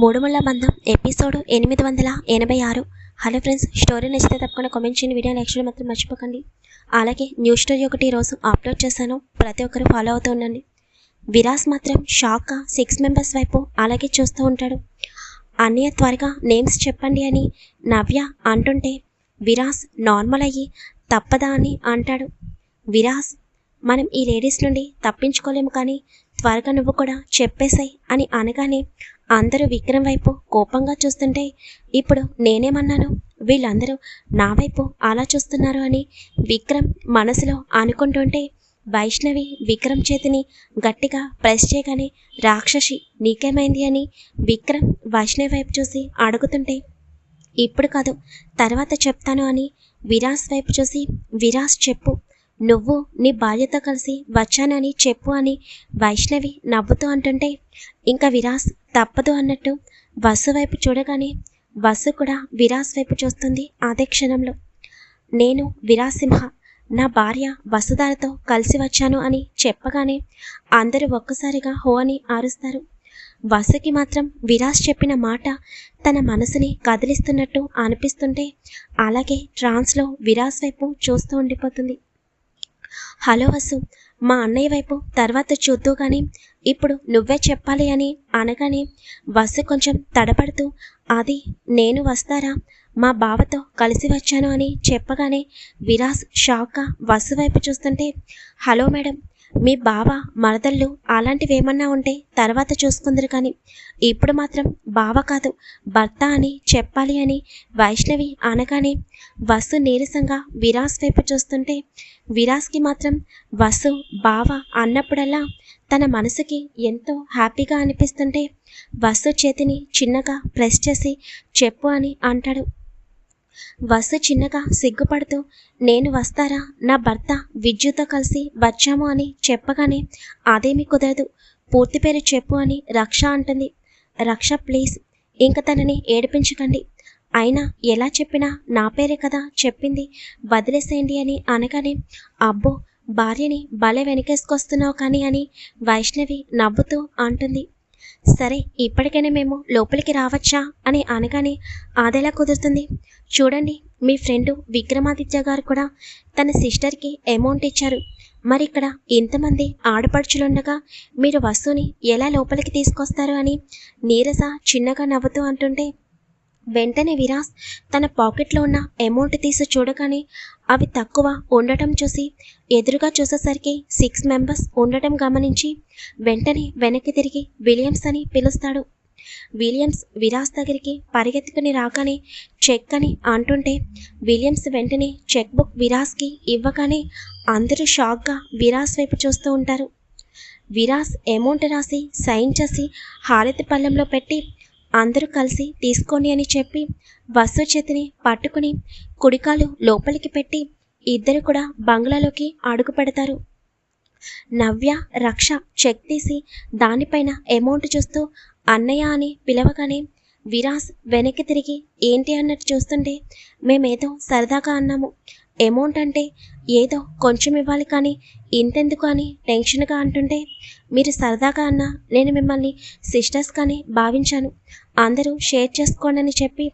మూడుముళ్ళ బంధం ఎపిసోడ్ ఎనిమిది వందల ఎనభై ఆరు. హలో ఫ్రెండ్స్ స్టోరీ నచ్చితే తప్పకుండా కామెంట్ చేయండి. వీడియో లైక్ మాత్రం మర్చిపోకండి. అలాగే న్యూ స్టోరీ ఒకటి ఈరోజు అప్లోడ్ చేశాను. ప్రతి ఒక్కరు ఫాలో అవుతూ ఉండండి. విరాస్ మాత్రం షాక్గా సిక్స్ మెంబర్స్ వైపు అలాగే చూస్తూ ఉంటాడు. అన్నయ్య త్వరగా నేమ్స్ చెప్పండి అని నవ్య అంటుంటే విరాస్ నార్మల్ అయ్యి తప్పదా అని అంటాడు. విరాస్ మనం ఈ లేడీస్ నుండి తప్పించుకోలేము కానీ త్వరగా నువ్వు కూడా చెప్పేశాయి అని అనగానే అందరూ విక్రమ్ వైపు కోపంగా చూస్తుంటే ఇప్పుడు నేనేమన్నాను? వీళ్ళందరూ నా వైపు అలా చూస్తున్నారు అని విక్రమ్ మనసులో అనుకుంటుంటే వైష్ణవి విక్రమ్ చేతిని గట్టిగా ప్రెస్ చేయగానే రాక్షసి నీకేమైంది అని విక్రమ్ వైష్ణవి వైపు చూసి అడుగుతుంటే ఇప్పుడు కాదు తర్వాత చెప్తాను అని విరాస్ వైపు చూసి విరాస్ చెప్పు నువ్వు నీ భార్యతో కలిసి వచ్చానని చెప్పు అని వైష్ణవి నవ్వుతూ అంటుంటే ఇంకా విరాస్ తప్పదు అన్నట్టు. వసు వైపు చూడగానే వసు కూడా విరాస్ వైపు చూస్తుంది అదే క్షణంలో. నేను విరాస్ సింహ నా భార్య వసుధారతో కలిసి వచ్చాను అని చెప్పగానే అందరూ ఒక్కసారిగా హో అని ఆరుస్తారు. వసుకి మాత్రం విరాస్ చెప్పిన మాట తన మనసుని కదిలిస్తున్నట్టు అనిపిస్తుంటే అలాగే ట్రాన్స్లో విరాస్ వైపు చూస్తూ ఉండిపోతుంది. హలో వసు మా అన్నయ్య వైపు తర్వాత చూద్దు కానీ ఇప్పుడు నువ్వే చెప్పాలి అని అనగానే వసు కొంచెం తడపడుతూ అది నేను వస్తారా? మా బావతో కలిసి వచ్చాను అని చెప్పగానే విరాస్ షాక్గా వసు వైపు చూస్తుంటే హలో మేడం మీ బావ మరదళ్ళు అలాంటివి ఏమన్నా ఉంటే తర్వాత చూసుకుందరు కానీ ఇప్పుడు మాత్రం బావ కాదు భర్త అని చెప్పాలి అని వైష్ణవి అనగానే వసు నీరసంగా విరాస్ వైపు చూస్తుంటే విరాస్కి మాత్రం వసు బావ అన్నప్పుడల్లా తన మనసుకి ఎంతో హ్యాపీగా అనిపిస్తుంటే వసు చేతిని చిన్నగా ప్రెస్ చేసి చెప్పు అని అంటాడు. వసు చిన్నగా సిగ్గుపడుతూ నేను వస్తారా? నా భర్త విద్యుత్తో కలిసి వచ్చాము అని చెప్పగానే అదేమి కుదరదు. పూర్తి పేరు చెప్పు అని రక్ష అంటుంది. రక్ష ప్లీజ్. ఇంక తనని ఏడిపించకండి. అయినా ఎలా చెప్పినా నా పేరే కదా చెప్పింది. వదిలేసేయండి అని అనగానే అబ్బో భార్యని భలే వెనకేసుకొస్తున్నావు కానీ అని వైష్ణవి నవ్వుతూ అంటుంది. సరే ఇప్పటికైనా మేము లోపలికి రావచ్చా? అని అనగానే అదెలా కుదురుతుంది. చూడండి మీ ఫ్రెండు విక్రమాదిత్య గారు కూడా తన సిస్టర్కి అమౌంట్ ఇచ్చారు. మరి ఇక్కడ ఇంతమంది ఆడపడుచులుండగా మీరు వస్తువుని ఎలా లోపలికి తీసుకొస్తారు అని నీరస చిన్నగా నవ్వుతూ అంటుంటే వెంటనే విరాస్ తన పాకెట్లో ఉన్న అమౌంట్ తీసి చూడగానే అవి తక్కువ ఉండటం చూసి ఎదురుగా చూసేసరికి సిక్స్ మెంబర్స్ ఉండటం గమనించి వెంటనే వెనక్కి తిరిగి విలియమ్స్ అని పిలుస్తాడు. విలియమ్స్ విరాస్ దగ్గరికి పరిగెత్తుకుని రాగానే చెక్ అని అంటుంటే విలియమ్స్ వెంటనే చెక్ బుక్ విరాస్కి ఇవ్వగానే అందరూ షాక్గా విరాస్ వైపు చూస్తూ ఉంటారు. విరాస్ అమౌంట్ రాసి సైన్ చేసి హారతి పళ్ళెంలో పెట్టి అందరూ కలిసి తీసుకోండి అని చెప్పి వసు చేతిని పట్టుకుని కుడికాలు లోపలికి పెట్టి ఇద్దరు కూడా బంగ్లాలోకి అడుగు పెడతారు. నవ్య రక్ష చెక్ తీసి దానిపైన అమౌంట్ చూస్తూ అన్నయ్య అని పిలవగానే విరాస్ వెనక్కి తిరిగి ఏంటి అన్నట్టు చూస్తుంటే మేమేదో సరదాగా అన్నాము. అమౌంట్ అంటే ఏదో కొంచెం ఇవ్వాలి కానీ ఇంతెందుకు అని టెన్షన్గా అంటుంటే మీరు సరదాగా అన్న నేను మిమ్మల్ని సిస్టర్స్ కానీ భావించాను. అందరూ షేర్ చేసుకోండి అని చెప్పి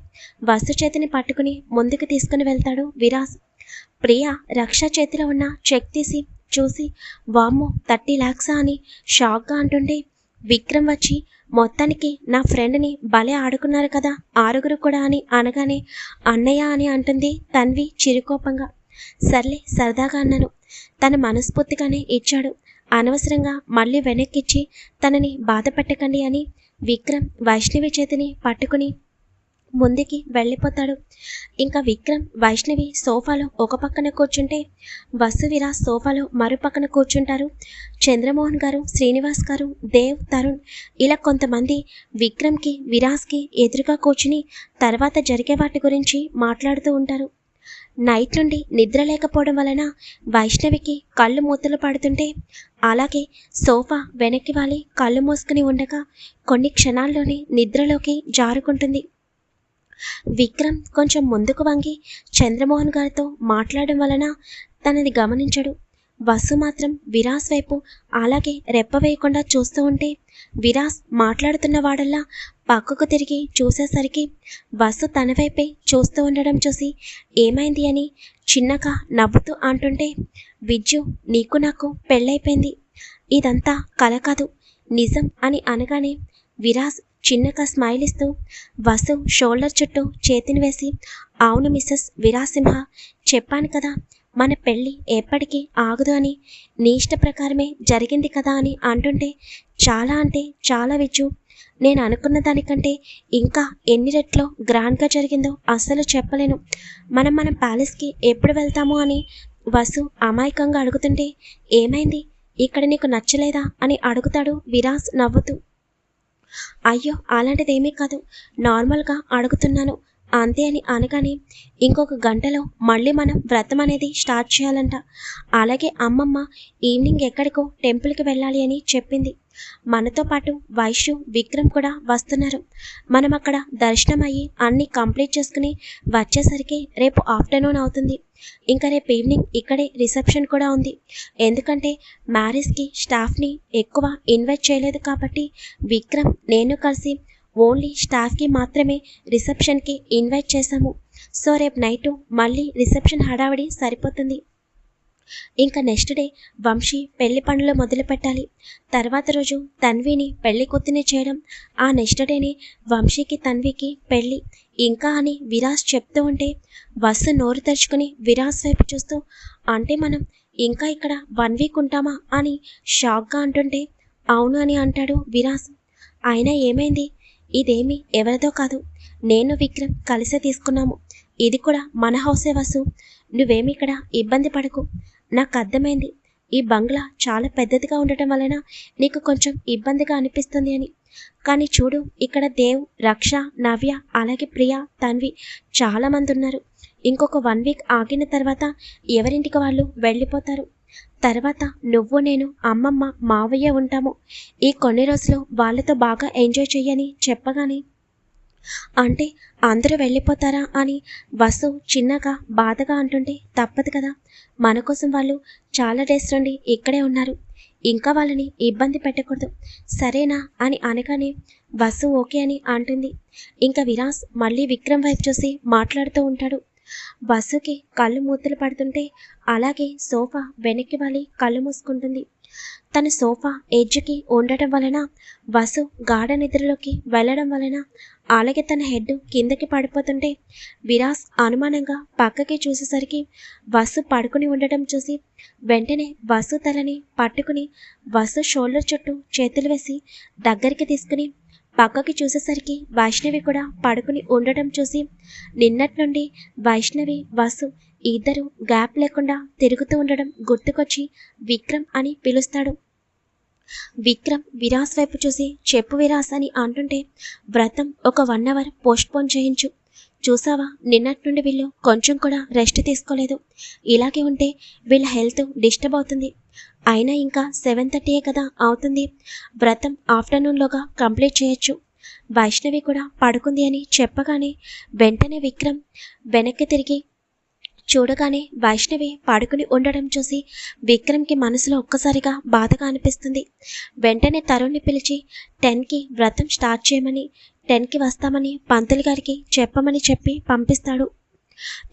వస్తు చేతిని పట్టుకుని ముందుకు తీసుకుని వెళ్తాడు విరాస్ ప్రియా రక్ష చేతిలో ఉన్న చెక్ తీసి చూసి వామ్మో థర్టీ ల్యాక్సా అని షాక్గా అంటుంటే విక్రమ్ వచ్చి మొత్తానికి నా ఫ్రెండ్ని భలే ఆడుకున్నారు కదా ఆరుగురు కూడా అని అనగానే అన్నయ్య అని అంటుంది తన్వి చిరుకోపంగా. సర్లే సరదాగా అన్నాను. తన మనస్ఫూర్తిగానే ఇచ్చాడు. అనవసరంగా మళ్ళీ వెనక్కిచ్చి తనని బాధ పెట్టకండి అని విక్రమ్ వైష్ణవి చేతిని పట్టుకుని ముందుకి వెళ్ళిపోతాడు. ఇంకా విక్రమ్ వైష్ణవి సోఫాలో ఒక పక్కన కూర్చుంటే వసువిరా సోఫాలో మరో పక్కన కూర్చుంటారు. చంద్రమోహన్ గారు శ్రీనివాస్ గారు దేవ్ తరుణ్ ఇలా కొంతమంది విక్రమ్కి విరాస్కి ఎదురుగా కూర్చుని తర్వాత జరిగే వాటి గురించి మాట్లాడుతూ ఉంటారు. నైట్ నుండి నిద్ర లేకపోవడం వలన వైష్ణవికి కళ్ళు మూతలు పడుతుంటే అలాగే సోఫా వెనక్కి వాలి కళ్ళు మూసుకుని ఉండగా కొన్ని క్షణాల్లోనే నిద్రలోకి జారుకుంటుంది. విక్రమ్ కొంచెం ముందుకు వంగి చంద్రమోహన్ గారితో మాట్లాడడం వలన తనని గమనించడు. వసు మాత్రం విరాస్ వైపు అలాగే రెప్ప వేయకుండా చూస్తూ ఉంటే విరాస్ మాట్లాడుతున్న వాడల్లా పక్కకు తిరిగి చూసేసరికి వసు తన వైపే చూస్తూ ఉండడం చూసి ఏమైంది అని చిన్నగా నవ్వుతూ అంటుంటే విద్యు నీకు నాకు పెళ్ళైపోయింది. ఇదంతా కల కాదు నిజం అని అనగానే విరాజ్ చిన్నగా స్మైల్ ఇస్తూ వసు షోల్డర్ చుట్టూ చేతిని వేసి అవును మిస్సెస్ విరాసింహ చెప్పాను కదా మన పెళ్ళి ఎప్పటికీ ఆగదు అని నీ ఇష్ట ప్రకారమే జరిగింది కదా అని అంటుంటే చాలా అంటే చాలా విచ్చు నేను అనుకున్న దానికంటే ఇంకా ఎన్ని రెట్లో గ్రాండ్గా జరిగిందో అస్సలు చెప్పలేను. మనం మన ప్యాలెస్కి ఎప్పుడు వెళ్తాము అని వసు అమాయకంగా అడుగుతుంటే ఏమైంది? ఇక్కడ నీకు నచ్చలేదా? అని అడుగుతాడు విరాస్ నవ్వుతూ. అయ్యో అలాంటిదేమీ కాదు. నార్మల్గా అడుగుతున్నాను. అంతే అని అనగానే ఇంకొక గంటలో మళ్ళీ మనం వ్రతం అనేది స్టార్ట్ చేయాలంట. అలాగే అమ్మమ్మ ఈవినింగ్ ఎక్కడికో టెంపుల్కి వెళ్ళాలి అని చెప్పింది. మనతో పాటు వైశ్యు విక్రమ్ కూడా వస్తున్నారు. మనం అక్కడ దర్శనం అయ్యి అన్నీ కంప్లీట్ చేసుకుని వచ్చేసరికి రేపు ఆఫ్టర్నూన్ అవుతుంది. ఇంకా రేపు ఈవినింగ్ ఇక్కడే రిసెప్షన్ కూడా ఉంది. ఎందుకంటే మ్యారేజ్కి స్టాఫ్ని ఎక్కువ ఇన్వైట్ చేయలేదు కాబట్టి విక్రమ్ నేను కలిసి ఓన్లీ స్టాఫ్కి మాత్రమే రిసెప్షన్కి ఇన్వైట్ చేశాము. సో రేపు నైటు మళ్ళీ రిసెప్షన్ హడావిడి సరిపోతుంది. ఇంకా నెక్స్ట్ డే వంశీ పెళ్ళి పనులు మొదలు పెట్టాలి. తర్వాత రోజు తన్విని పెళ్ళి కొత్తిని చేయడం ఆ నెక్స్ట్ డేని వంశీకి తన్వికి పెళ్ళి ఇంకా అని విరాస్ చెప్తూ ఉంటే బస్సు నోరు తెరుచుకుని విరాస్ వైపు చూస్తూ అంటే మనం ఇంకా ఇక్కడ వన్ వీక్ ఉంటామా? అని షాక్గా అంటుంటే అవును అని అంటాడు విరాస్. అయినా ఏమైంది? ఇదేమి ఎవరిదో కాదు. నేను విక్రమ్ కలిసే తీసుకున్నాము. ఇది కూడా మన హౌసే వసు. నువ్వేమి ఇక్కడ ఇబ్బంది పడకు. నాకు అర్థమైంది. ఈ బంగ్లా చాలా పెద్దదిగా ఉండటం వలన నీకు కొంచెం ఇబ్బందిగా అనిపిస్తుంది అని. కానీ చూడు ఇక్కడ దేవ్ రక్ష నవ్య అలాగే ప్రియ తన్వి చాలామంది ఉన్నారు. ఇంకొక వన్ వీక్ ఆగిన తర్వాత ఎవరింటికి వాళ్ళు వెళ్ళిపోతారు? తర్వాత నువ్వు నేను అమ్మమ్మ మావయ్య ఉంటాము. ఈ కొన్ని రోజులు వాళ్ళతో బాగా ఎంజాయ్ చెయ్యని చెప్పగానే అంటే అందరూ వెళ్ళిపోతారా? అని వసు చిన్నగా బాధగా అంటుంటే తప్పదు కదా. మన కోసం వాళ్ళు చాలా డేస్ నుండి ఇక్కడే ఉన్నారు. ఇంకా వాళ్ళని ఇబ్బంది పెట్టకూడదు. సరేనా? అని అనగానే వసు ఓకే అని అంటుంది. ఇంకా విరాస్ మళ్ళీ విక్రమ్ వైపు చూసి మాట్లాడుతూ ఉంటాడు. బస్సుకి కళ్ళు మూతలు పడుతుంటే అలాగే సోఫా వెనక్కి వాలి కళ్ళు మూసుకుంటుంది. తన సోఫా ఎడ్జ్కి ఉండటం వలన బస్సు గాఢ నిద్రలోకి వెళ్ళడం వలన అలాగే తన హెడ్ కిందకి పడిపోతుంటే విరాస్ అనుమానంగా పక్కకి చూసేసరికి బస్సు పడుకుని ఉండటం చూసి వెంటనే బస్సు తలని పట్టుకుని బస్సు షోల్డర్ చుట్టూ చేతులు వేసి దగ్గరికి తీసుకుని పక్కకి చూసేసరికి వైష్ణవి కూడా పడుకుని ఉండటం చూసి నిన్నటి నుండి వైష్ణవి వసు ఇద్దరు గ్యాప్ లేకుండా తిరుగుతూ ఉండడం గుర్తుకొచ్చి విక్రమ్ అని పిలుస్తాడు. విక్రమ్ విరాస్ వైపు చూసి చెప్పు విరాస్ అని అంటుంటే వ్రతం ఒక వన్ అవర్ పోస్ట్పోన్ చేయించు. చూసావా? నిన్నటి నుండి వీళ్ళు కొంచెం కూడా రెస్ట్ తీసుకోలేదు. ఇలాగే ఉంటే వీళ్ళ హెల్త్ డిస్టర్బ్ అవుతుంది. అయినా ఇంకా సెవెన్ థర్టీయే కదా అవుతుంది. వ్రతం ఆఫ్టర్నూన్లోగా కంప్లీట్ చేయొచ్చు. వైష్ణవి కూడా పడుకుంది అని చెప్పగానే వెంటనే విక్రమ్ వెనక్కి తిరిగి చూడగానే వైష్ణవి పడుకుని ఉండడం చూసి విక్రమ్కి మనసులో ఒక్కసారిగా బాధగా అనిపిస్తుంది. వెంటనే తరుణ్ని పిలిచి టెన్కి వ్రతం స్టార్ట్ చేయమని టెన్కి వస్తామని పంతులు గారికి చెప్పమని చెప్పి పంపిస్తాడు.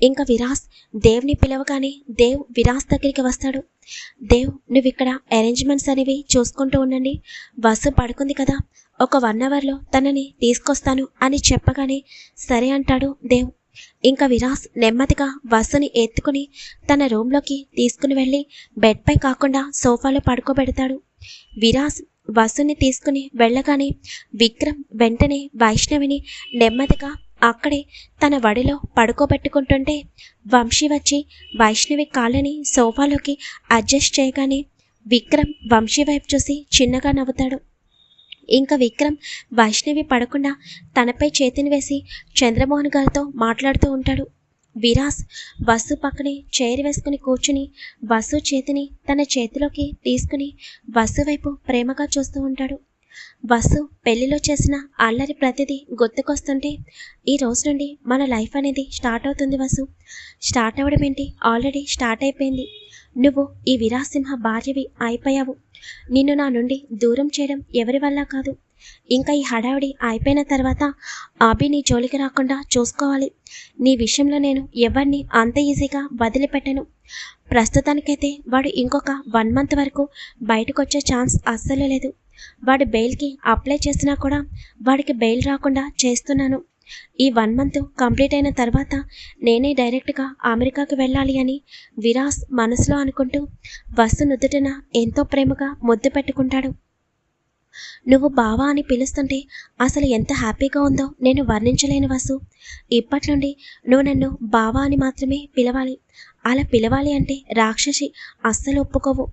ఇంకా విరాస్ దేవ్ని పిలవగానే దేవ్ విరాస్ దగ్గరికి వస్తాడు. దేవ్ నువ్వు ఇక్కడ అరేంజ్మెంట్స్ అనేవి చూసుకుంటూ ఉండండి. బస్సు పడుకుంది కదా ఒక వన్ అవర్లో తనని తీసుకొస్తాను అని చెప్పగానే సరే అంటాడు దేవ్. ఇంకా విరాస్ నెమ్మదిగా బస్సుని ఎత్తుకుని తన రూమ్లోకి తీసుకుని వెళ్ళి బెడ్పై కాకుండా సోఫాలో పడుకోబెడతాడు. విరాస్ బస్సుని తీసుకుని వెళ్ళగానే విక్రమ్ వెంటనే వైష్ణవిని నెమ్మదిగా అక్కడే తన వడిలో పడుకోబెట్టుకుంటుంటే వంశీ వచ్చి వైష్ణవి కాళ్ళని సోఫాలోకి అడ్జస్ట్ చేయగానే విక్రమ్ వంశీ వైపు చూసి చిన్నగా నవ్వుతాడు. ఇంకా విక్రమ్ వైష్ణవి పడకుండా తనపై చేతిని వేసి చంద్రమోహన్ గారితో మాట్లాడుతూ ఉంటాడు. విరాస్ బస్సు పక్కనే చైర్ వేసుకుని కూర్చుని బస్సు చేతిని తన చేతిలోకి తీసుకుని బస్సు వైపు ప్రేమగా చూస్తూ ఉంటాడు. బస్సు పెళ్ళిలో చేసిన అల్లరి ప్రతిదీ గుర్తుకొస్తుంటే ఈ రోజు నుండి మన లైఫ్ అనేది స్టార్ట్ అవుతుంది వసు. స్టార్ట్ అవ్వడం ఏంటి? ఆల్రెడీ స్టార్ట్ అయిపోయింది. నువ్వు ఈ విరాసింహ భార్యవి అయిపోయావు. నిన్ను నా నుండి దూరం చేయడం ఎవరి వల్ల కాదు. ఇంకా ఈ హడావిడి అయిపోయిన తర్వాత అభి నీ జోలికి రాకుండా చూసుకోవాలి. నీ విషయంలో నేను ఎవరిని అంత ఈజీగా వదిలిపెట్టను. ప్రస్తుతానికైతే వాడు ఇంకొక వన్ మంత్ వరకు బయటకు వచ్చే ఛాన్స్ అస్సలు లేదు. వాడు బెయిల్కి అప్లై చేసినా కూడా వాడికి బెయిల్ రాకుండా చేస్తున్నాను. ఈ వన్ మంత్ కంప్లీట్ అయిన తర్వాత నేనే డైరెక్ట్గా అమెరికాకి వెళ్ళాలి అని విరాస్ మనసులో అనుకుంటూ బస్సు నుదుటిన ఎంతో ప్రేమగా ముద్దు పెట్టుకుంటాడు. నువ్వు బావా అని పిలుస్తుంటే అసలు ఎంత హ్యాపీగా ఉందో నేను వర్ణించలేని వసు. ఇప్పటి నుండి నువ్వు నన్ను బావా అని మాత్రమే పిలవాలి. అలా పిలవాలి అంటే రాక్షసి అస్సలు ఒప్పుకోవు.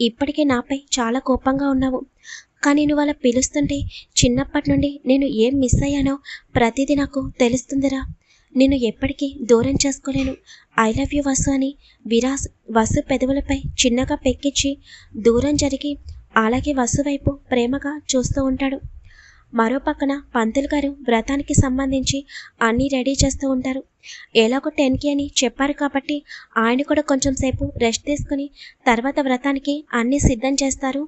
ఇప్పటికే నాపై చాలా కోపంగా ఉన్నావు. కానీ నువ్వు అలా పిలుస్తుంటే చిన్నప్పటి నుండి నేను ఏం మిస్ అయ్యానో ప్రతిదీ నాకు తెలుస్తుందిరా. నేను ఎప్పటికీ దూరం చేసుకోలేను. ఐ లవ్ యూ వసు అని విరాస్ వసు పెదవులపై చిన్నగా పెక్కించి దూరం జరిగి అలాగే వసు వైపు ప్రేమగా చూస్తూ ఉంటాడు. మరో పక్కన పంతులు గారు వ్రతానికి సంబంధించి అన్నీ రెడీ చేస్తూ ఉంటారు. ఎలాగో టెన్కి అని చెప్పారు కాబట్టి ఆయన కూడా కొంచెం సేపు రెస్ట్ తీసుకుని తర్వాత వ్రతానికి అన్నీ సిద్ధం చేస్తారు.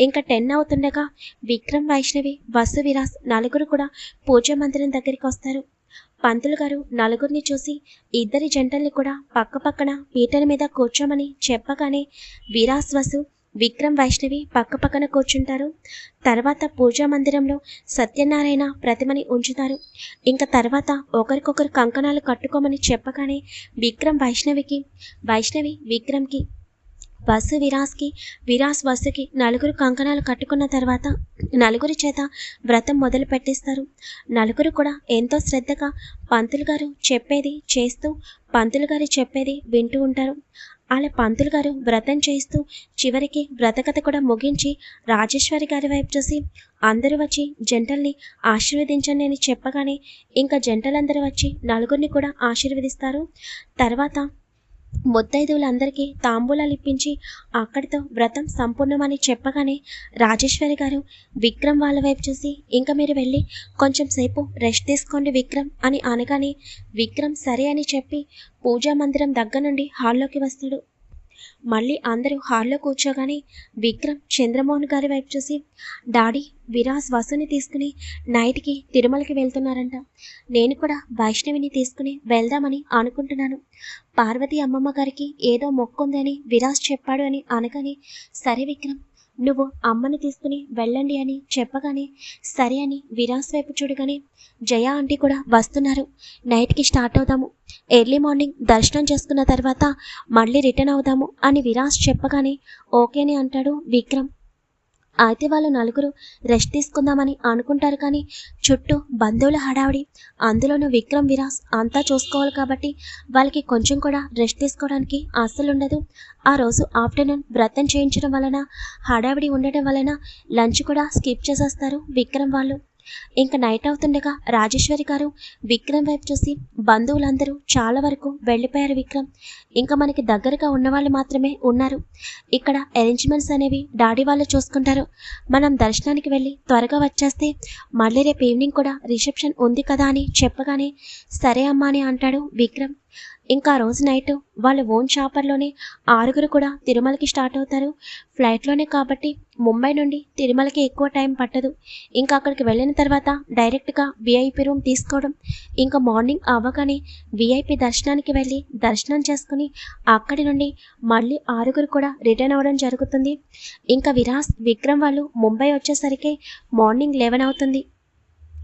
ఇంకా టెన్ అవుతుండగా విక్రమ్ వైష్ణవి వసు విరాస్ నలుగురు కూడా పూజ మందిరం దగ్గరికి వస్తారు. పంతులు గారు నలుగురిని చూసి ఇద్దరి జంటల్ని కూడా పక్క పక్కన పీటల మీద కూర్చోమని చెప్పగానే విరాస్ వసు విక్రమ్ వైష్ణవి పక్క పక్కన కూర్చుంటారు. తర్వాత పూజా మందిరంలో సత్యనారాయణ ప్రతిమని ఉంచుతారు. ఇంకా తర్వాత ఒకరికొకరు కంకణాలు కట్టుకోమని చెప్పగానే విక్రమ్ వైష్ణవికి వైష్ణవి విక్రమ్కి వసు విరాస్కి విరాస్ వసుకి నలుగురు కంకణాలు కట్టుకున్న తర్వాత నలుగురి చేత వ్రతం మొదలు పెట్టిస్తారు. నలుగురు కూడా ఎంతో శ్రద్ధగా పంతులు గారు చెప్పేది చేస్తూ పంతులు గారు చెప్పేది వింటూ ఉంటారు. అలా పంతులు గారు వ్రతం చేస్తూ చివరికి వ్రతకథ కూడా ముగించి రాజేశ్వరి గారి వైపు చూసి అందరూ వచ్చి జంటల్ని ఆశీర్వదించండి అని చెప్పగానే ఇంకా జంటలందరూ వచ్చి నలుగురిని కూడా ఆశీర్వదిస్తారు. తర్వాత ముత్తైదువులందరికీ తాంబూలాలు ఇప్పించి అక్కడితో వ్రతం సంపూర్ణమని చెప్పగానే రాజేశ్వరి గారు విక్రమ్ వాళ్ళ వైపు చూసి ఇంకా మీరు వెళ్ళి కొంచెం సేపు రెస్ట్ తీసుకోండి విక్రమ్ అని అనగానే విక్రమ్ సరే అని చెప్పి పూజా మందిరం దగ్గర నుండి హాల్లోకి వస్తాడు. మళ్ళీ అందరూ హాల్లో కూర్చోగానే విక్రమ్ చంద్రమోహన్ గారి వైపు చూసి డాడీ విరాస్ వసుని తీసుకుని నైట్కి తిరుమలకి వెళ్తున్నారంట. నేను కూడా వైష్ణవిని తీసుకుని వెళ్దామని అనుకుంటున్నాను. పార్వతి అమ్మమ్మ గారికి ఏదో మొక్కుందని విరాస్ చెప్పాడు అని అనగానే సరే విక్రమ్ నువ్వు అమ్మని తీసుకుని వెళ్ళండి అని చెప్పగానే సరే అని విరాస్ వైపు చూడగానే జయ ఆంటీ కూడా వస్తున్నారు. నైట్కి స్టార్ట్ అవుదాము ఎర్లీ మార్నింగ్ దర్శనం చేసుకున్న తర్వాత మళ్ళీ రిటర్న్ అవుదాము అని విరాస్ చెప్పగానే ఓకేనే అంటాడు విక్రమ్. అయితే వాళ్ళు నలుగురు రెస్ట్ తీసుకుందామని అనుకుంటారు కానీ చుట్టూ బంధువుల హడావిడి. అందులోనూ విక్రమ్ విరాస్ అంతా చూసుకోవాలి కాబట్టి వాళ్ళకి కొంచెం కూడా రెస్ట్ తీసుకోవడానికి అస్సలు ఉండదు. ఆ రోజు ఆఫ్టర్నూన్ వ్రతం చేయించడం వలన హడావిడి ఉండటం వలన లంచ్ కూడా స్కిప్ చేసేస్తారు విక్రమ్ వాళ్ళు. ఇంకా నైట్ అవుతుండగా రాజేశ్వరి గారు విక్రమ్ వైపు చూసి బంధువులందరూ చాలా వరకు వెళ్ళిపోయారు విక్రమ్. ఇంకా మనకి దగ్గరగా ఉన్న వాళ్ళు మాత్రమే ఉన్నారు. ఇక్కడ అరేంజ్మెంట్స్ అనేవి డాడీ వాళ్ళు చూసుకుంటారు. మనం దర్శనానికి వెళ్ళి త్వరగా వచ్చేస్తే మళ్ళీ రేపు ఈవినింగ్ కూడా రిసెప్షన్ ఉంది కదా అని చెప్పగానే సరే అమ్మా అని అంటాడు విక్రమ్. ఇంకా రోజు నైట్ వాళ్ళ ఓన్ షాపర్లోనే ఆరుగురు కూడా తిరుమలకి స్టార్ట్ అవుతారు. ఫ్లైట్లోనే కాబట్టి ముంబై నుండి తిరుమలకి ఎక్కువ టైం పట్టదు. ఇంకా అక్కడికి వెళ్ళిన తర్వాత డైరెక్ట్గా విఐపి రూమ్ తీసుకోవడం. ఇంకా మార్నింగ్ అవ్వగానే విఐపి దర్శనానికి వెళ్ళి దర్శనం చేసుకుని అక్కడి నుండి మళ్ళీ ఆరుగురు కూడా రిటర్న్ అవ్వడం జరుగుతుంది. ఇంకా విరాస్ విక్రమ్ వాళ్ళు ముంబై వచ్చేసరికి మార్నింగ్ లెవెన్ అవుతుంది.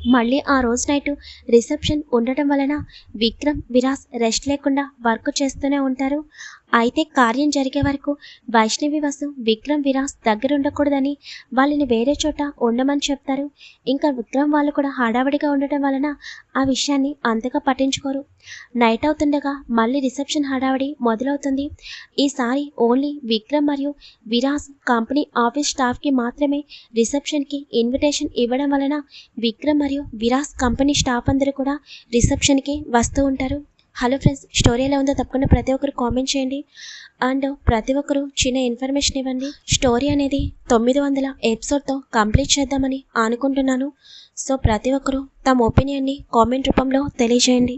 మళ్ళీ ఆ రోజు నైట్ రిసెప్షన్ ఉండటం వలన విక్రమ్ విరాస్ రెస్ట్ లేకుండా వర్క్ చేస్తూనే ఉంటారు. అయితే కార్యం జరిగే వరకు వైష్ణవి వసు విక్రమ్ విరాస్ దగ్గర ఉండకూడదని వాళ్ళని వేరే చోట ఉండమని చెప్తారు. ఇంకా విక్రమ్ వాళ్ళు కూడా హడావిడిగా ఉండటం వలన ఆ విషయాన్ని అంతగా పట్టించుకోరు. నైట్ అవుతుండగా మళ్ళీ రిసెప్షన్ హడావిడి మొదలవుతుంది. ఈసారి ఓన్లీ విక్రమ్ మరియు విరాస్ కంపెనీ ఆఫీస్ స్టాఫ్కి మాత్రమే రిసెప్షన్కి ఇన్విటేషన్ ఇవ్వడం వలన విక్రమ్ మరియు విరాస్ కంపెనీ స్టాఫ్ అందరూ కూడా రిసెప్షన్కి వస్తూ ఉంటారు. హలో ఫ్రెండ్స్ స్టోరీ ఎలా ఉందో తప్పకుండా ప్రతి ఒక్కరు కామెంట్ చేయండి. అండ్ ప్రతి ఒక్కరు చిన్న ఇన్ఫర్మేషన్ ఇవ్వండి. స్టోరీ అనేది తొమ్మిది వందల ఎపిసోడ్తో కంప్లీట్ చేద్దామని అనుకుంటున్నాను. సో ప్రతి ఒక్కరు తమ ఒపీనియన్ని కామెంట్ రూపంలో తెలియజేయండి.